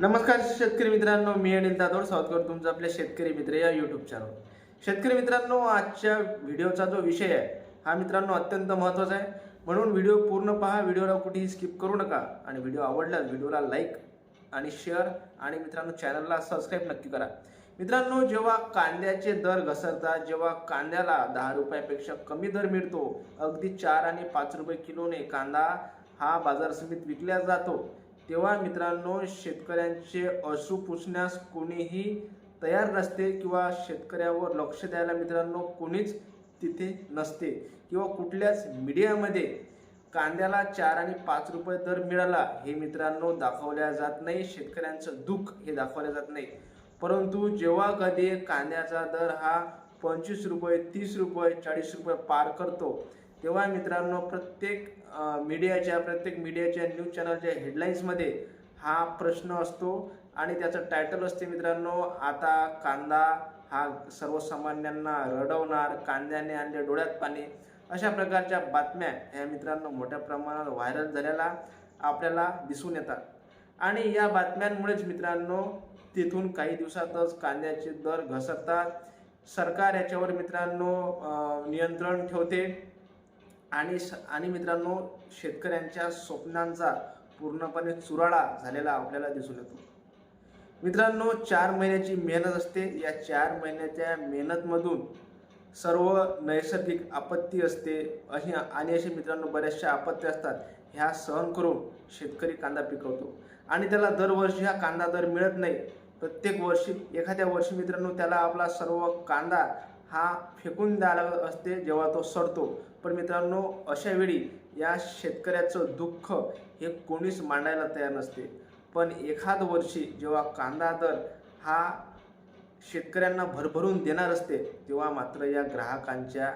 नमस्कार शेतकरी मित्रांनो मी अनिल दादोड. स्वागत करतो तुमचं आपल्या शेतकरी मित्र या यूट्यूब चॅनल शेतकरी मित्रांनो आजच्या व्हिडिओचा जो विषय आहे हा मित्रांनो अत्यंत महत्त्वाचा आहे. म्हणून व्हिडिओ पूर्ण पहा व्हिडिओला कुठेही स्किप करू नका. आणि व्हिडिओ आवडल्यास व्हिडिओला लाईक आणि शेअर आणि मित्रांनो चॅनलला सबस्क्राईब नक्की करा. मित्रांनो जेव्हा कांद्याचे दर घसरतात जेव्हा कांद्याला दहा रुपयापेक्षा कमी दर मिळतो अगदी चार आणि पाच रुपये किलोने कांदा हा बाजार समितीत विकला जातो. तेव्हा मित्रांनो शेतकऱ्यांचे अश्रू पुसण्यास कोणीही तयार नसते किंवा शेतकऱ्यावर लक्ष द्यायला मित्रांनो कोणीच तिथे नसते किंवा कुठल्याच मीडियामध्ये कांद्याला चार आणि पाच रुपये दर मिळाला हे मित्रांनो दाखवल्या जात नाही शेतकऱ्यांचं दुःख हे दाखवल्या जात नाही. परंतु जेव्हा कधी कांद्याचा दर हा पंचवीस रुपये तीस रुपये चाळीस रुपये पार करतो तेव्हा मित्रांनो प्रत्येक मीडियाच्या प्रत्येक मीडियाच्या न्यूज चॅनलच्या हेडलाईन्समध्ये हा प्रश्न असतो आणि त्याचं टायटल असते मित्रांनो आता कांदा हा सर्वसामान्यांना रडवणार कांद्याने आणले डोळ्यात पाणी अशा प्रकारच्या बातम्या ह्या मित्रांनो मोठ्या प्रमाणात व्हायरल झालेला आपल्याला दिसून येतात. आणि या बातम्यांमुळेच मित्रांनो तिथून काही दिवसातच कांद्याचे दर घसरतात. सरकार याच्यावर मित्रांनो नियंत्रण ठेवते. आणि स आणि मित्रांनो शेतकऱ्यांच्या स्वप्नांचा पूर्णपणे चुराडा झालेला आपल्याला दिसून येतो. मित्रांनो चार महिन्याची मेहनत असते. या चार महिन्याच्या मेहनतमधून सर्व नैसर्गिक आपत्ती असते. अशी आणि असे मित्रांनो बऱ्याचशा आपत्ती असतात. ह्या सहन करून शेतकरी कांदा पिकवतो. आणि त्याला दरवर्षी हा कांदा दर मिळत नाही. प्रत्येक वर्षी एखाद्या वर्षी मित्रांनो त्याला आपला सर्व कांदा हा फेकून द्यायला असते जेव्हा तो सडतो. पण मित्रांनो अशा वेळी या शेतकऱ्याचं दुःख हे कोणीच मांडायला तयार नसते. पण एखाद वर्षी जेव्हा कांदा दर हा शेतकऱ्यांना भरभरून देणार असते तेव्हा मात्र या ग्राहकांच्या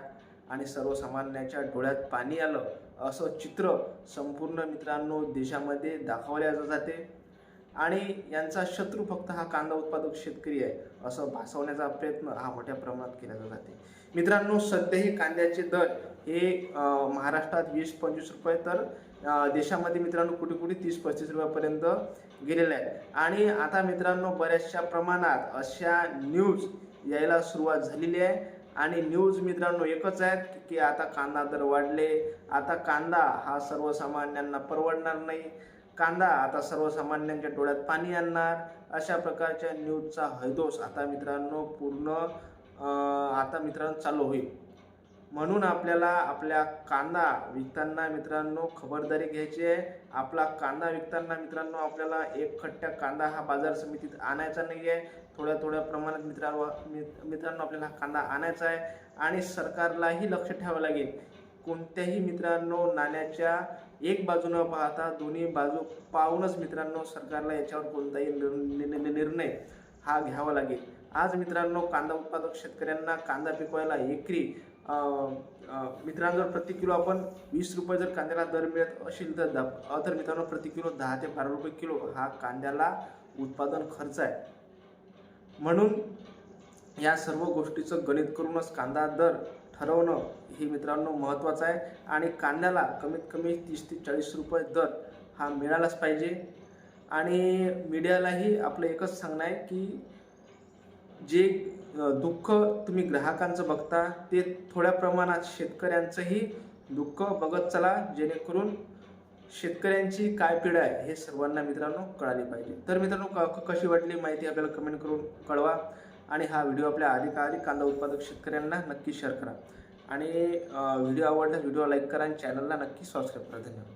आणि सर्वसामान्यांच्या डोळ्यात पाणी आलं. असं चित्र संपूर्ण मित्रांनो देशामध्ये दाखवल्या जाते. आणि यांचा शत्रू फक्त हा कांदा उत्पादक शेतकरी आहे असं भासवण्याचा प्रयत्न हा मोठ्या प्रमाणात केला जाते. मित्रांनो सध्याही कांद्याचे दर हे महाराष्ट्रात वीस पंचवीस रुपये तर देशामध्ये मित्रांनो कुठे कुठे तीस पस्तीस रुपयापर्यंत गेलेले आहे आणि आता मित्रांनो बऱ्याचशा प्रमाणात अशा न्यूज यायला सुरुवात झालेली आहे. आणि न्यूज मित्रांनो एकच आहेत की आता कांदा दर वाढले. आता कांदा हा सर्वसामान्यांना परवडणार नाही. कांदा आता सर्वसामान्यांच्या डोळ्यात पाणी आणणार. अशा प्रकारच्या न्यूजचा हैदोस आता मित्रांनो पूर्ण आता मित्रांनो चालू होईल. म्हणून आपल्याला आपल्या कांदा विकताना मित्रांनो खबरदारी घ्यायची आहे. आपला कांदा विकताना मित्रांनो आपल्याला एक खट्ट्या कांदा हा बाजार समितीत आणायचा नाही आहे थोड्या थोड्या प्रमाणात मित्रांवर मित्रांनो आपल्याला कांदा आणायचा आहे. आणि सरकारलाही लक्ष ठेवावं लागेल. कोणत्याही मित्रांनो नाण्याच्या एक बाजू न पाहता दोन्ही बाजू पाहूनच मित्रांनो सरकारला याच्यावर कोणताही निर्णय हा घ्यावा लागेल. आज मित्रांनो कांदा उत्पादक शेतकऱ्यांना कांदा पिकवायला एकरी मित्रांनो जर प्रति किलो आपण वीस रुपये जर कांद्याला दर मिळत असेल तर दा- तर मित्रांनो प्रति किलो दहा ते बारा रुपये किलो हा कांद्याला उत्पादन खर्च आहे. म्हणून या सर्व गोष्टीचं गणित करूनच कांदा दर ठरवणं हे मित्रांनो महत्त्वाचं आहे. आणि कांद्याला कमीत कमी तीस ते चाळीस रुपये दर हा मिळालाच पाहिजे. आणि मीडियालाही आपलं एकच सांगणं आहे की जे दुःख तुम्ही ग्राहकांचं बघता ते थोड्या प्रमाणात शेतकऱ्यांचंही दुःख बघत चला जेणेकरून शेतकऱ्यांची काय पीडा आहे हे सर्वांना मित्रांनो कळाली पाहिजे. तर मित्रांनो क- कशी वाटली माहिती आपल्याला कमेंट करून कळवा. आणि हा व्हिडिओ आपल्या अधिकाधिक कांदा उत्पादक शेतकऱ्यांना नक्की शेअर करा. आणि व्हिडिओ आवडल्यास व्हिडिओ लाईक करा आणि चॅनलला नक्की सबस्क्राईब करा. धन्यवाद.